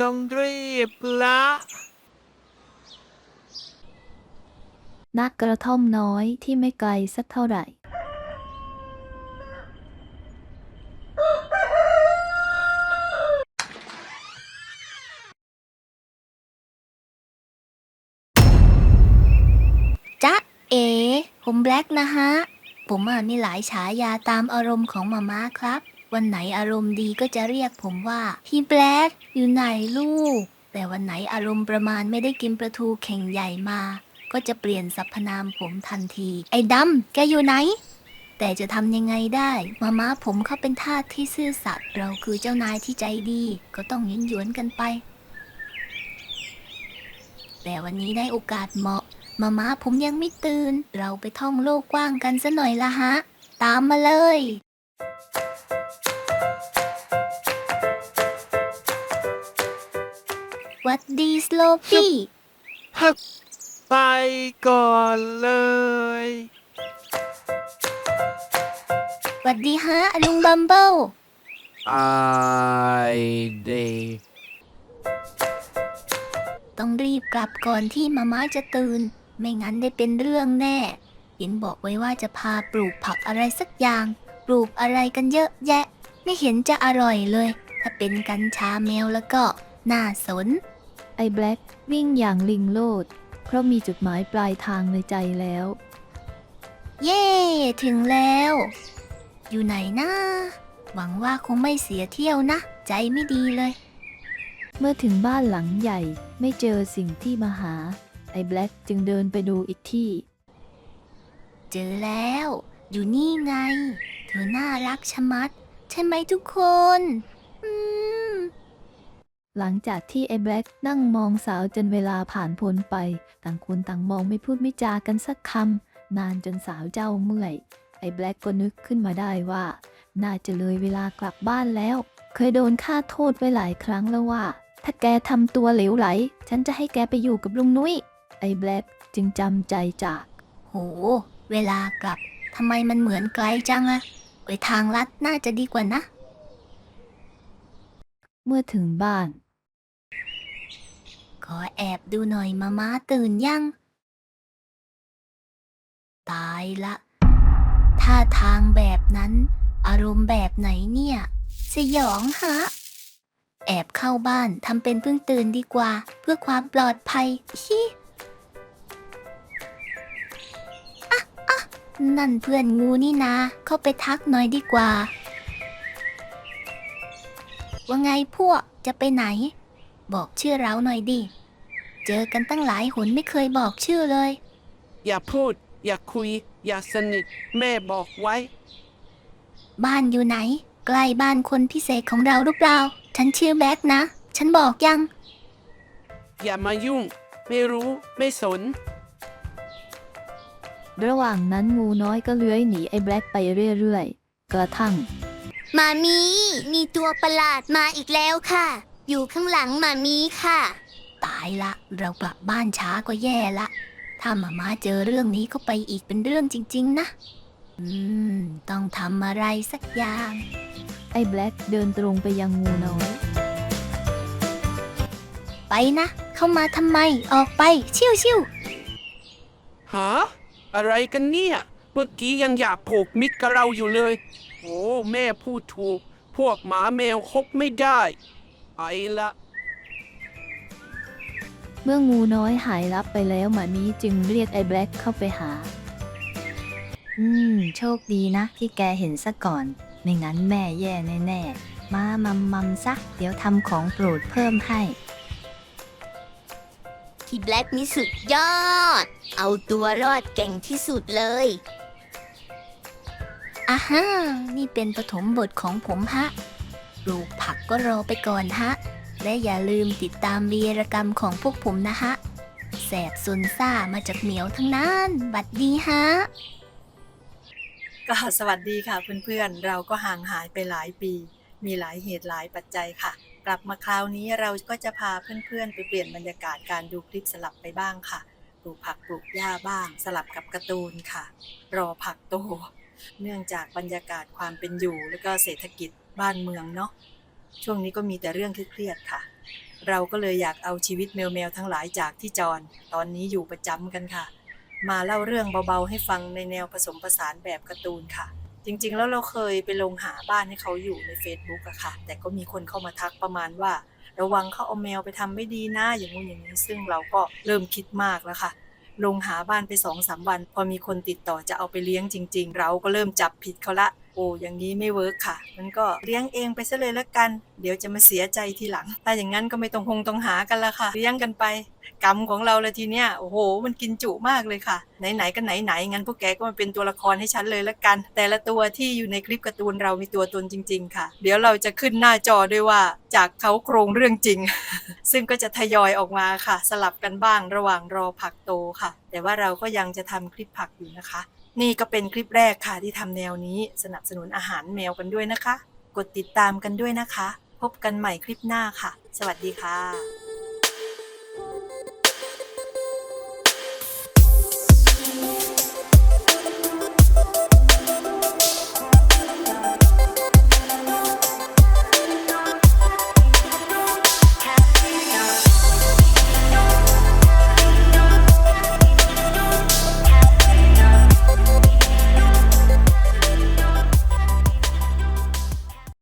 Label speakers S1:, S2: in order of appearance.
S1: ต้องรีบละ
S2: นักกระท่อมน้อยที่ไม่ไกลสักเท่าไหร่
S3: จ๊ะ เอ ผมแบล็กนะฮะ ผมอะมีหลายฉายาตามอารมณ์ของมาม่าครับ วันไหนอารมณ์ดีก็จะเรียกผมว่าพี่แบล็กอยู่ไหนลูก แต่วันไหนอารมณ์ประมาณไม่ได้กินปลาทูเข่งใหญ่มา ก็จะเปลี่ยนสรรพนามผมทันที ไอ้ดำแกอยู่ไหน แต่จะทำยังไงได้ มาม่าผมเขาเป็นทาสที่ซื่อสัตย์เราคือเจ้านายที่ใจดี ก็ต้องยินหยวนกันไป แต่วันนี้ได้โอกาสเหมาะ มาม่าผมยังไม่ตื่น เราไปท่องโลกกว้างกันซะหน่อยละฮะ ตามมาเลย วัดดีสโลฟี่
S1: ฮักไปก่อนเลย
S3: วัดดีฮะลุงบัมเบิล
S1: ไอเดย์
S3: ต้องรีบกลับก่อนที่มาม่าจะตื่น ไม่งั้นได้เป็นเรื่องแน่เห็นบอกไว้ว่าจะพาปลูกผักอะไรสักอย่าง ปลูกอะไรกันเยอะแยะ ไม่เห็นจะอร่อยเลย ถ้าเป็นกัญชาแมวแล้วก็ น่าสน
S2: ไอ้แบล็กวิ่งอย่างลิงโลด เพราะมีจุดหมายปลายทางในใจแล้ว
S3: เย่ถึงแล้ว อยู่ไหนนะหวังว่าคงไม่เสียเที่ยวนะ ใจไม่ดีเลย
S2: เมื่อถึงบ้านหลังใหญ่ไม่เจอสิ่งที่มาหา ไอ้แบล็กจึงเดินไปดูอีกที่
S3: เจอแล้ว อยู่นี่ไง เธอน่ารักชะมัด ใช่ไหมทุกคน อืม
S2: หลังจากที่ไอ้แบล็กนั่งมองสาวจนเวลาผ่านพ้นไป ต่างคนต่างมองไม่พูดไม่จากันสักคำ นานจนสาวเจ้าเมื่อย ไอ้แบล็กก็นึกขึ้นมาได้ว่า น่าจะเลยเวลากลับบ้านแล้ว เคยโดนค่าโทษไว้หลายครั้งแล้วว่า ถ้าแกทำตัวเหลวไหล ฉันจะให้แกไปอยู่กับลุงนุ้ย ไอ้แบล็กจึงจำใจจาก
S3: โห เวลากลับทำไมมันเหมือนไกลจังอะไปทางลัดน่าจะดีกว่านะ
S2: เมื่อถึงบ้าน
S3: ขอแอบดูหน่อยมาม่าตื่นยัง ตายละ ท่าทางแบบนั้น อารมณ์แบบไหนเนี่ย สยองฮะ แอบเข้าบ้านทำเป็นเพิ่งตื่นดีกว่า เพื่อความปลอดภัยฮิอะอะนั่นเพื่อนงูนี่นาเข้าไปทักหน่อยดีกว่า ว่าไงพวกจะไปไหน บอกชื่อเราหน่อยดิ เจอกันตั้งหลายหนไม่เคยบอกชื่อเลย
S1: อย่าพูด อย่าคุย อย่าสนิท แม่บอกไว้
S3: บ้านอยู่ไหน ใกล้บ้านคนพิเศษของเราหรือเปล่า ฉันชื่อแบ็กนะ ฉันบอกยัง
S1: อย่ามายุ่ง ไม่รู้ไม่สน
S2: ระหว่างนั้นงูน้อยก็เลื้อยหนีไอ้แบล็กไปเรื่อยๆ กระทั่ง
S3: มามี มีตัวประหลาดมาอีกแล้วค่ะ อยู่ข้างหลังมามีค่ะ ตายละ เรากลับบ้านช้าก็แย่ละ ถ้ามามาเจอเรื่องนี้ก็ไปอีกเป็นเรื่องจริง ๆ นะ อืม ต้องทำอะไรสักอย่าง
S2: ไอ้แบล็กเดินตรงไปยังงูน้อย
S3: ไปนะ เข้ามาทำไม ออกไป ชิวชิว
S1: หาอะไรกันเนี่ย เมื่อกี้ยังอยากผูกมิตรกับเราอยู่เลย โอ้ แม่พูดถูก พวกหมาแมวคบไม่ได้ ไปละ
S2: เมื่องูน้อยหายลับไปแล้วหมามีจึงเรียกไอ้แบล็กเข้าไปหา
S4: อืม โชคดีนะที่แกเห็นซะก่อน ไม่งั้นแม่แย่แน่ๆ มามัมมัมซะ เดี๋ยวทำของโปรดเพิ่มให้
S3: ที่แบล็กนี่สุดยอด เอาตัวรอดเก่งที่สุดเลยอ่าฮะนี่เป็นปฐมบทของผมฮะ ปลูกผักก็รอไปก่อนฮะ และอย่าลืมติดตามวีรกรรมของพวกผมนะฮะ แสบซุนซ่ามาจากเหมียวทั้งนั้น บัดดีฮะ
S5: ก็สวัสดีค่ะเพื่อนๆ เราก็ห่างหายไปหลายปี มีหลายเหตุหลายปัจจัยค่ะ กลับมาคราวนี้เราก็จะพาเพื่อนๆ ไปเปลี่ยนบรรยากาศการดูคลิปสลับไปบ้างค่ะ ปลูกผักปลูกหญ้าบ้าง สลับกับการ์ตูนค่ะ รอผักโต เนื่องจากบรรยากาศความเป็นอยู่ แล้วก็เศรษฐกิจ บ้านเมืองเนาะช่วงนี้ก็มีแต่เรื่องเครียดๆค่ะ เราก็เลยอยากเอาชีวิตแมวๆทั้งหลายจากที่จร ตอนนี้อยู่ประจำกันค่ะ มาเล่าเรื่องเบาๆให้ฟังในแนวผสมผสานแบบการ์ตูนค่ะ จริงๆ แล้วเราเคยไปลงหาบ้านให้เขาอยู่ใน Facebook อะค่ะ แต่ก็มีคนเข้ามาทักประมาณว่า ระวังเขาเอาแมวไปทำไม่ดีนะอย่างงู้นอย่างนี้ซึ่งเราก็เริ่มคิดมากแล้วค่ะลงหาบ้านไปสองสามวัน พอมีคนติดต่อจะเอาไปเลี้ยงจริง ๆ เราก็เริ่มจับผิดเขาละ โอ้อย่างนี้ไม่เวิร์กค่ะ มันก็เลี้ยงเองไปซะเลยละกัน เดี๋ยวจะมาเสียใจทีหลัง ถ้าอย่างนั้นก็ไม่ต้องคงต้องหากันละค่ะ เลี้ยงกันไป กรรมของเราละทีเนี้ย โอ้โห มันกินจุมากเลยค่ะ ไหนๆก็ไหนๆ งั้นพวกแกก็มาเป็นตัวละครให้ฉันเลยละกัน แต่ละตัวที่อยู่ในคลิปการ์ตูนเรามีตัวตนจริง ๆ ค่ะ เดี๋ยวเราจะขึ้นหน้าจอด้วยว่า จากเขาโครงเรื่องจริง ซึ่งก็จะทยอยออกมาค่ะ สลับกันบ้างระหว่างรอผักโตค่ะ แต่ว่าเราก็ยังจะทำคลิปผักอยู่นะคะ นี่ก็เป็นคลิปแรกค่ะที่ทำแนวนี้สนับสนุนอาหารแมวกันด้วยนะคะ กดติดตามกันด้วยนะคะ พบกันใหม่คลิปหน้าค่ะ สวัสดีค่ะ